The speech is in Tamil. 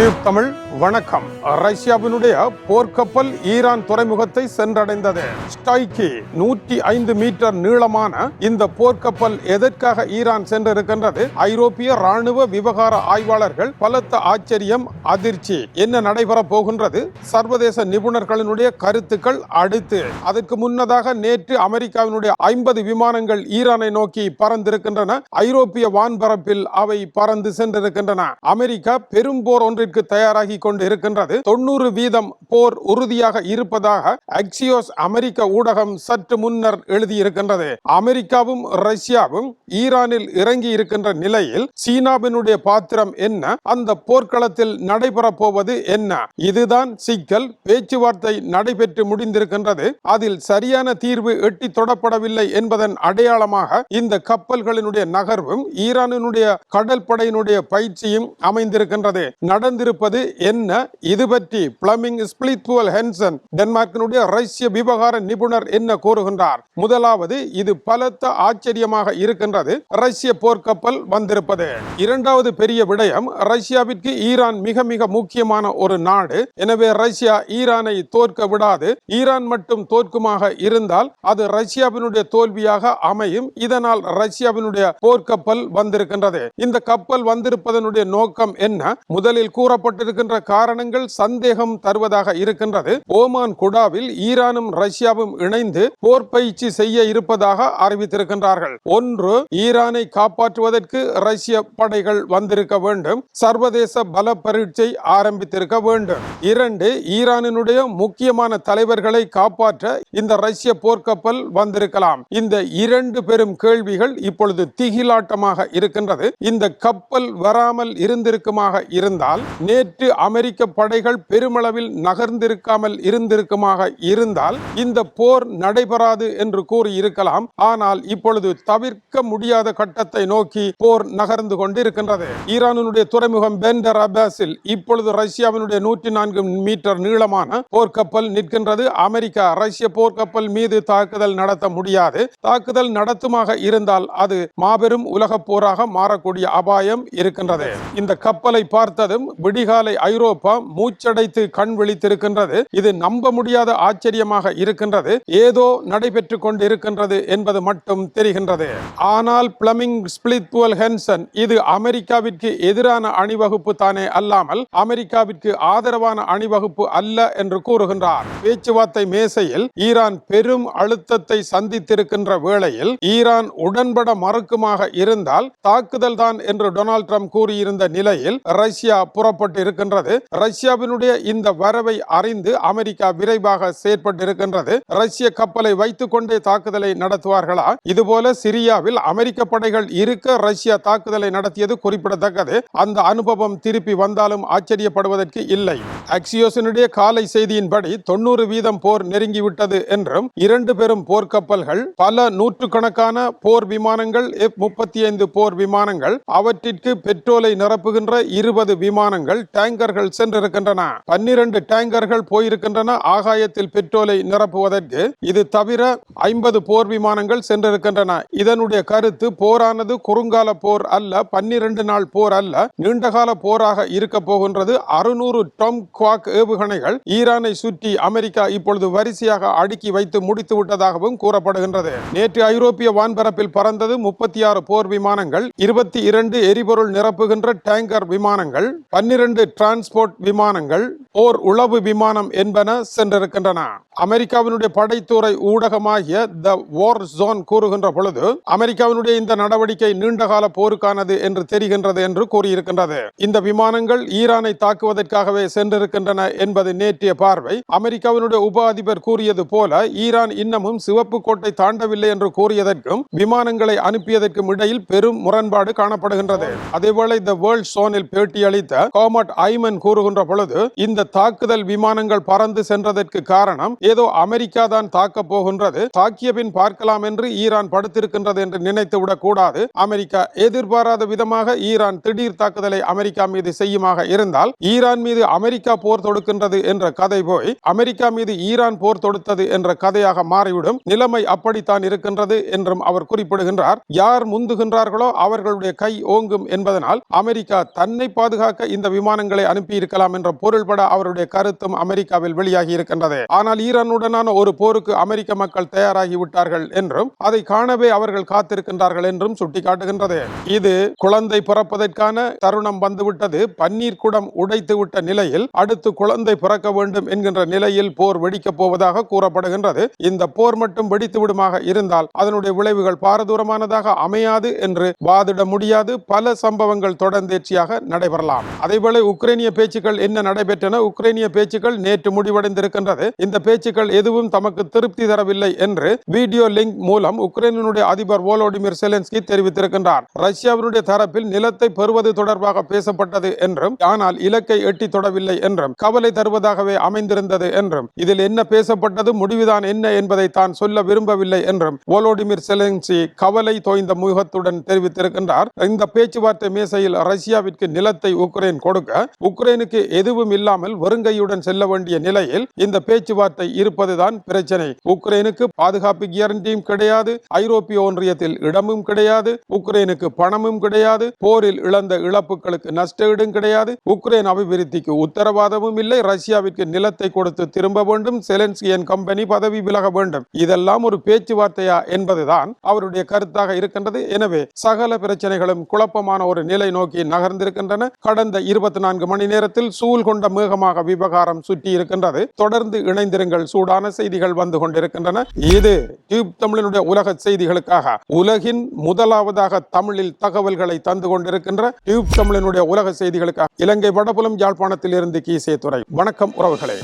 தமிழ் வணக்கம். ரஷ்யாவினுடைய போர்க்கப்பல் ஈரான் துறைமுகத்தை சென்றடைந்தது. ஸ்டைக்கி நூற்றி ஐந்து மீட்டர் நீளமான இந்த போர்க்கப்பல் எதற்காக ஈரான் சென்றிருக்கின்றது? ஐரோப்பிய ராணுவ விவகார ஆய்வாளர்கள் பலத்த ஆச்சரியம் அதிர்ச்சி. என்ன நடைபெறப் போகின்றது? சர்வதேச நிபுணர்களினுடைய கருத்துக்கள் அடுத்து. அதற்கு முன்னதாக நேற்று அமெரிக்காவினுடைய ஐம்பது விமானங்கள் ஈரானை நோக்கி பறந்திருக்கின்றன. ஐரோப்பிய வான்பரப்பில் அவை பறந்து சென்றிருக்கின்றன. அமெரிக்கா பெரும் போர் போரிற்கு தயாராகி கொண்டு இருக்கின்றது தொண்ணூறு வீதம் போர் உறுதியாக இருப்பதாக அக்சியோஸ் அமெரிக்க ஊடகம் சற்று முன்னர் எழுதியிருக்கின்றது. அமெரிக்காவும் ரஷ்யாவும் ஈரானில் இறங்கி இருக்கின்ற நிலையில் சீனாவினுடைய பாத்திரம் என்ன? அந்த போர்க்களத்தில் நடைபெற போவது என்ன? இதுதான் சிக்கல். பேச்சுவார்த்தை நடைபெற்று முடிந்திருக்கின்றது. அதில் சரியான தீர்வு எட்டி தொடப்படவில்லை என்பதன் அடையாளமாக இந்த கப்பல்களினுடைய நகர்வும் ஈரானினுடைய கடல் படையினுடைய பயிற்சியும் அமைந்திருக்கின்றது. நடந்த நடந்திருப்பது என்ன? இது பற்றி பிளமிங் ஸ்பிளித்வல் ஹென்சன் டென்மார்க்கினுடைய ரஷ்ய விவகார நிபுணர் என்ன கூறுகின்றார்? முதலாவது இது பலத்த ஆச்சரியமாக இருக்கின்றது. ரஷ்ய போர்க்கப்பல் வந்திருப்பது. இரண்டாவது பெரிய விடயம் ரஷ்யாவிற்கு ஈரான் மிக மிக முக்கியமான ஒரு நாடு. எனவே ரஷ்யா ஈரானை தோற்க விடாது. ஈரான் மட்டும் தோற்குமாக இருந்தால் அது ரஷ்யாவினுடைய தோல்வியாக அமையும். இதனால் ரஷ்யாவினுடைய போர்க்கப்பல் வந்திருக்கின்றது. இந்த கப்பல் வந்திருப்பதனுடைய நோக்கம் என்ன? முதலில் கூறப்பட்டிருக்கின்ற காரணங்கள் சந்தேகம் தருவதாக இருக்கின்றது. ஓமான் குடாவில் ஈரானும் ரஷ்யாவும் இணைந்து போர் பயிற்சி செய்ய இருப்பதாக அறிவித்திருக்கின்றார்கள். ஒன்று ஈரானை காப்பாற்றுவதற்கு ரஷ்ய படைகள் வந்திருக்க வேண்டும். சர்வதேச பல பரீட்சை ஆரம்பித்திருக்க வேண்டும். இரண்டு ஈரானினுடைய முக்கியமான தலைவர்களை காப்பாற்ற இந்த ரஷ்ய போர்க்கப்பல் வந்திருக்கலாம். இந்த இரண்டு பெரும் கேள்விகள் இப்பொழுது திகிலாட்டமாக இருக்கின்றது. இந்த கப்பல் வராமல் இருந்திருக்குமாக இருந்தால் நேற்று அமெரிக்க படைகள் பெருமளவில் நகர்ந்திருக்காமல் இருந்திருக்குமாக இருந்தால் இந்த போர் நடைபெறாது என்று கூறி இருக்கலாம் ஆனால் இப்பொழுது தவிர்க்க முடியாத கட்டத்தை நோக்கி போர் நகர்ந்து கொண்டிருக்கின்றது. ஈரானினுடைய துறைமுகம் பெண்டர் அபாஸில் இப்பொழுது ரஷ்யாவினுடைய நூற்றி நான்கு மீட்டர் நீளமான போர்க்கப்பல் நிற்கின்றது. அமெரிக்கா ரஷ்ய போர்க்கப்பல் மீது தாக்குதல் நடத்த முடியாது. தாக்குதல் நடத்துமாக இருந்தால் அது மாபெரும் உலக போராக மாறக்கூடிய அபாயம் இருக்கின்றது. இந்த கப்பலை பார்த்ததும் விடிகாலை ஐரோப்பா மூச்சடைத்து கண் விழித்திருக்கின்றது. இது நம்ப முடியாத ஆச்சரியமாக இருக்கின்றது. ஏதோ நடைபெற்று கொண்டிருக்கின்றது என்பது மட்டும் தெரிகின்றது. ஆனால் பிளமிங் ஸ்பிளித்வல் ஹென்சன் இது அமெரிக்காவிற்கு எதிரான அணிவகுப்பு தானே அல்லாமல் அமெரிக்காவிற்கு ஆதரவான அணிவகுப்பு அல்ல என்று கூறுகின்றார். பேச்சுவார்த்தை மேசையில் ஈரான் பெரும் அழுத்தத்தை சந்தித்திருக்கின்ற வேளையில் ஈரான் உடன்பட மறுக்குமாக இருந்தால் தாக்குதல் தான் என்று டொனால்ட் ட்ரம்ப் கூறியிருந்த நிலையில் ரஷ்யா புற புறப்பட்டு இருக்கின்றது. ரஷ்யாவினுடைய இந்த வரவை அறிந்து அமெரிக்கா விரைவாக செயற்பட்டு இருக்கின்றது. ரஷ்ய கப்பலை வைத்துக் கொண்டே தாக்குதலை நடத்துவார்களா? இதுபோல சிரியாவில் அமெரிக்க படைகள் இருக்க ரஷ்யா தாக்குதலை நடத்தியது குறிப்பிடத்தக்கது. அந்த அனுபவம் திருப்பி வந்தாலும் ஆச்சரியப்படுவதற்கு இல்லை. அக்சியோசனுடைய காலை செய்தியின்படி தொண்ணூறு வீதம் போர் நெருங்கிவிட்டது என்றும் இரண்டு பெரும் போர்க்கப்பல்கள் பல நூற்றுக்கணக்கான போர் விமானங்கள் எஃப் முப்பத்தி ஐந்து போர் விமானங்கள் அவற்றிற்கு பெட்ரோலை நிரப்புகின்ற இருபது விமானங்கள் டேங்கர்கள் சென்றிருக்கின்றன. பன்னிரண்டு டேங்கர்கள் போயிருக்கின்றன. ஆகாயத்தில் பெட்ரோலை நிரப்புவதற்கு இது தவிர ஐம்பது போர் விமானங்கள் சென்றிருக்கின்றன. இதனுடைய கருத்து போரானது குறுங்கால போர் அல்ல பன்னிரண்டு நாள் போர் அல்ல நீண்டகால போராக இருக்க போகின்றது. அறுநூறு டொம் குவாக் ஏவுகணைகள் ஈரானை சுற்றி அமெரிக்கா இப்பொழுது வரிசையாக அடுக்கி வைத்து முடித்து விட்டதாகவும் கூறப்படுகின்றது. நேற்று ஐரோப்பிய வான்பரப்பில் பறந்தது முப்பத்தி ஆறு போர் விமானங்கள் இருபத்தி இரண்டு எரிபொருள் நிரப்புகின்ற டேங்கர் விமானங்கள் பன்னிரண்டு டிரான்ஸ்போர்ட் விமானங்கள் போர் உளவு விமானம் என்பன சென்றிருக்கின்றன. அமெரிக்காவினுடைய படைத்துறை ஊடகமாகிய த வார் ஜோன் கூறுகின்ற பொழுது அமெரிக்காவினுடைய இந்த நடவடிக்கை நீண்டகால போருக்கானது என்று தெரிகின்றது என்று கூறியிருக்கின்றது. இந்த விமானங்கள் ஈரானை தாக்குவதற்காகவே சென்றிருக்கின்றன என்பது நேற்றைய பார்வை. அமெரிக்காவினுடைய உப அதிபர் கூறியது போல ஈரான் இன்னமும் சிவப்பு கோட்டை தாண்டவில்லை என்று கூறியதற்கும் விமானங்களை அனுப்பியதற்கும் இடையில் பெரும் முரண்பாடு காணப்படுகின்றது. அதேபோல இந்த வேர்ல்ட் சோனில் பேட்டியளித்த கோமட் ஐமன் கூறுகின்ற பொழுது இந்த தாக்குதல் விமானங்கள் பறந்து சென்றதற்கு காரணம் ஏதோ அமெரிக்கா தான் தாக்க போகின்றது தாக்கிய பின் பார்க்கலாம் என்று ஈரான் படுத்திருக்கின்றது என்று நினைத்து விடக்கூடாது. அமெரிக்கா எதிர்பாராத விதமாக ஈரான் திடீர் தாக்குதலை அமெரிக்கா மீது செய்யுமாக இருந்தால் ஈரான் மீது அமெரிக்கா போர் தொடுக்கின்றது என்ற கதை போய் அமெரிக்கா மீது ஈரான் போர் தொடுத்தது என்ற கதையாக மாறிவிடும். நிலைமை அப்படித்தான் இருக்கின்றது என்றும் அவர் குறிப்பிடுகின்றார். யார் முந்துகின்றார்களோ அவர்களுடைய கை ஓங்கும் என்பதனால் அமெரிக்கா தன்னை பாதுகாக்க இந்த இந்த விமானங்களை அனுப்பியிருக்கலாம் என்ற பொருள்பட அவருடைய கருத்தும் அமெரிக்காவில் வெளியாகி இருக்கின்றது. ஆனால் ஈரானுடனான ஒரு போருக்கு அமெரிக்க மக்கள் தயாராகி விட்டார்கள் என்றும் அதை காணவே அவர்கள் காத்திருக்கின்றார்கள் என்றும் சுட்டிக்காட்டுகின்றது. இது குழந்தை பிறப்பதற்கான தருணம் வந்துவிட்டது. பன்னீர் குடம் உடைத்து விட்ட நிலையில் அடுத்து குழந்தை பிறக்க வேண்டும் என்கின்ற நிலையில் போர் வெடிக்கப் போவதாக கூறப்படுகின்றது. இந்த போர் மட்டும் வெடித்து விடுமாக இருந்தால் அதனுடைய விளைவுகள் பாரதூரமானதாக அமையாது என்று வாதிட முடியாது. பல சம்பவங்கள் தொடர்ந்தேர்ச்சியாக நடைபெறலாம். அதேபோல உக்ரைனிய பேச்சுக்கள் என்ன நடைபெற்றன? உக்ரைனிய பேச்சுக்கள் நேற்று முடிவடைந்திருக்கின்றது. இந்த பேச்சுக்கள் எதுவும் தமக்கு திருப்தி தரவில்லை என்று வீடியோ லிங்க் மூலம் உக்ரைனுடைய அதிபர் வோலோடிமிர் செலன்ஸ்கி தெரிவித்திருக்கின்றார். ரஷ்யாவினுடைய தரப்பில் நிலத்தை பெறுவது தொடர்பாக பேசப்பட்டது என்றும் ஆனால் இலக்கை எட்டி தொடவில்லை என்றும் கவலை தருவதாகவே அமைந்திருந்தது என்றும் இதில் என்ன பேசப்பட்டது முடிவுதான் என்ன என்பதை தான் சொல்ல விரும்பவில்லை என்றும் வோலோடிமிர் செலன்ஸ்கி கவலை தோய்ந்த முகத்துடன் தெரிவித்திருக்கின்றார். இந்த பேச்சுவார்த்தை மேசையில் ரஷ்யாவிற்கு நிலத்தை உக்ரைன் கொடுக்க உக்ரைனுக்கு எதுவும் இல்லாமல் வருங்கையுடன் செல்ல வேண்டிய நிலையில் இந்த பேச்சுவார்த்தை இருப்பதுதான் பிரச்சனை. உக்ரைனுக்கு பாதுகாப்பு கேரண்டியும் கிடையாது ஐரோப்பிய ஒன்றியத்தில் இடமும் கிடையாது உக்ரைனுக்கு பணமும் கிடையாது போரில் இழந்த இழப்புகளுக்கு நஷ்டஈடும் கிடையாது. உக்ரைன் அபிவிருத்திக்கு உத்தரவாதமும் இல்லை ரஷ்யாவிற்கு நிலத்தை கொடுத்து திரும்ப வேண்டும் செலன்ஸ்கியன் கம்பெனி பதவி விலக வேண்டும். இதெல்லாம் ஒரு பேச்சுவார்த்தையா என்பதுதான் அவருடைய கருத்தாக இருக்கின்றது. எனவே சகல பிரச்சனைகளும் குழப்பமான ஒரு நிலை நோக்கி நகர்ந்திருக்கின்றன. கடந்த இருபத்தி நான்கு மணி நேரத்தில் சூழ் கொண்ட மேகமாக விவகாரம் சுற்றி இருக்கின்றது. தொடர்ந்து இணைந்திருங்கள். சூடான செய்திகள் வந்து கொண்டிருக்கின்றன. இது டியூப் தமிழனுடைய உலக செய்திகளுக்காக. உலகின் முதலாவதாக தமிழில் தகவல்களை தந்து கொண்டிருக்கின்ற டியூப் தமிழனுடைய உலக செய்திகளுக்காக. இலங்கை வடபுலம் யாழ்ப்பாணத்தில் இருந்து கீசே துறை வணக்கம் உறவுகளே.